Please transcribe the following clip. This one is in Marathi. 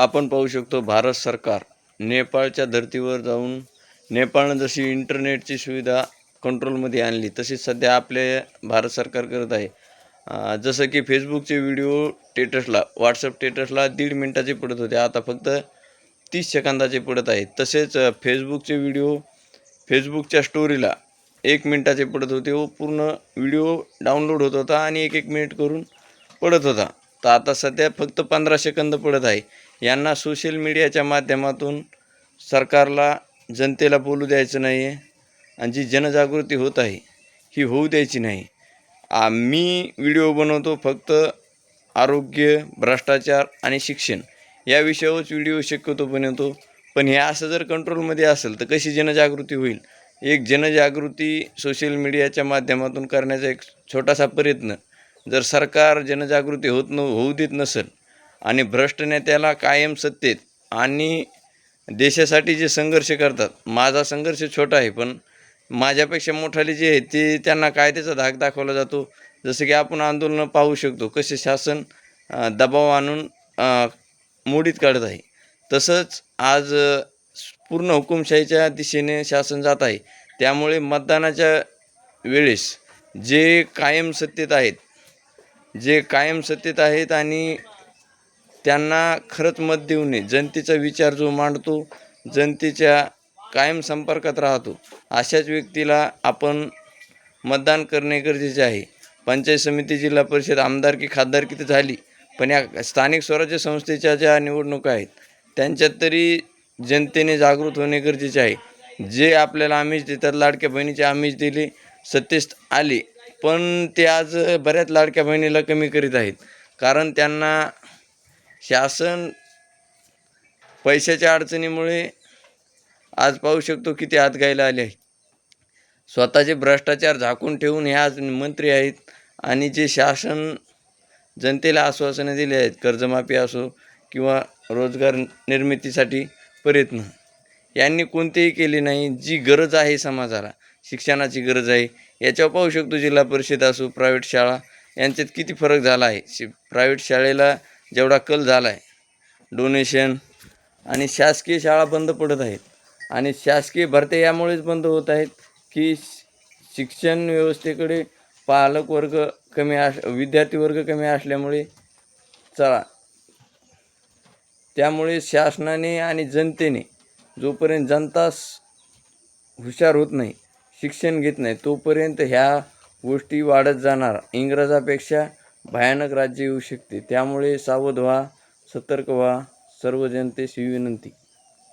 आपण पाहू शकतो भारत सरकार नेपाळच्या धर्तीवर जाऊन नेपाळनं जशी इंटरनेटची सुविधा कंट्रोलमध्ये आणली तशीच सध्या आपले भारत सरकार करत आहे. जसं की फेसबुकचे व्हिडिओ टेटसला व्हॉट्सअप टेटसला दीड मिनटाचे पडत होते. आता फक्त तीस सेकंदाचे पडत आहेत तसेच फेसबुकचे व्हिडिओ फेसबुकच्या स्टोरीला एक मिनटाचे पडत होते व पूर्ण व्हिडिओ डाउनलोड होत होता आणि एक एक मिनिट करून पडत होता. तर आता सध्या फक्त पंधरा सेकंद पडत आहे. यांना सोशल मीडियाच्या माध्यमातून सरकारला जनतेला बोलू द्यायचं नाही आहे आणि जी जनजागृती होत आहे ही होऊ द्यायची नाही. आम्ही मी व्हिडिओ बनवतो फक्त आरोग्य भ्रष्टाचार आणि शिक्षण. या विषयावरच व्हिडिओ शक्यतो बनवतो. पण हे असं जर कंट्रोलमध्ये असेल तर कशी जनजागृती होईल? एक जनजागृती सोशल मीडियाच्या माध्यमातून करण्याचा एक छोटासा प्रयत्न जर सरकार जनजागृती होत न होऊ देत नसेल आणि भ्रष्ट नेत्याला कायम सत्तेत आणि देशासाठी जे संघर्ष करतात माझा संघर्ष छोटा आहे पण माझ्यापेक्षा मोठाले जे आहेत ते त्यांना कायद्याचा धाक दाखवला जातो. जसं की आपण आंदोलनं पाहू शकतो कसे शासन दबाव आणून मोडीत काढत आहे. तसंच आज पूर्ण हुकुमशाहीच्या दिशेने शासन जात आहे. त्यामुळे मतदानाच्या वेळेस जे कायम सत्तेत आहेत जे कायम सत्तेत आहेत आणि त्यांना खरंच मत देऊ नये. जनतेचा विचार जो मांडतो जनतेच्या कायम संपर्कात राहतो अशाच व्यक्तीला आपण मतदान करणे गरजेचे आहे. पंचायत समिती जिल्हा परिषद आमदारकी खासदारकी तर झाली पण या स्थानिक स्वराज्य संस्थेच्या ज्या निवडणुका आहेत त्यांच्यात तरी जनतेने जागृत होणे गरजेचे आहे. जे आपल्याला आमिष देतात लाडक्या बहिणीचे आमिष दिले सत्तेस आले पण ते आज बऱ्याच लाडक्या बहिणीला कमी करीत आहेत. कारण त्यांना शासन पैशाच्या अडचणीमुळे आज पाहू शकतो किती आत गायला आले आहे. स्वतःचे भ्रष्टाचार झाकून ठेवून हे आज मंत्री आहेत आणि जे शासन जनतेला आश्वासनं दिले आहेत कर्जमाफी असो किंवा रोजगार निर्मितीसाठी प्रयत्न. यांनी कोणतेही केले नाही. जी गरज आहे समाजाला शिक्षणाची गरज आहे याच्यावर पाहू शकतो जिल्हा परिषद असो प्रायव्हेट शाळा यांच्यात किती फरक झाला आहे? शि प्रायव्हेट शाळेला जेवढा कल झाला आहे डोनेशन आणि शासकीय शाळा बंद पडत आहेत आणि शासकीय भरत्या यामुळेच बंद होत आहेत की शिक्षण व्यवस्थेकडे पालक वर्ग कमी अस विद्यार्थी वर्ग कमी असल्यामुळे चला. त्यामुळे शासनाने आणि जनतेने जोपर्यंत जनता हुशार होत नाही शिक्षण घेत नाही तोपर्यंत ह्या गोष्टी वाढत जाणार. इंग्रजापेक्षा भयानक राज्य येऊ शकते. त्यामुळे सावध व्हा सतर्क व्हा. सर्व जनतेस विनंती.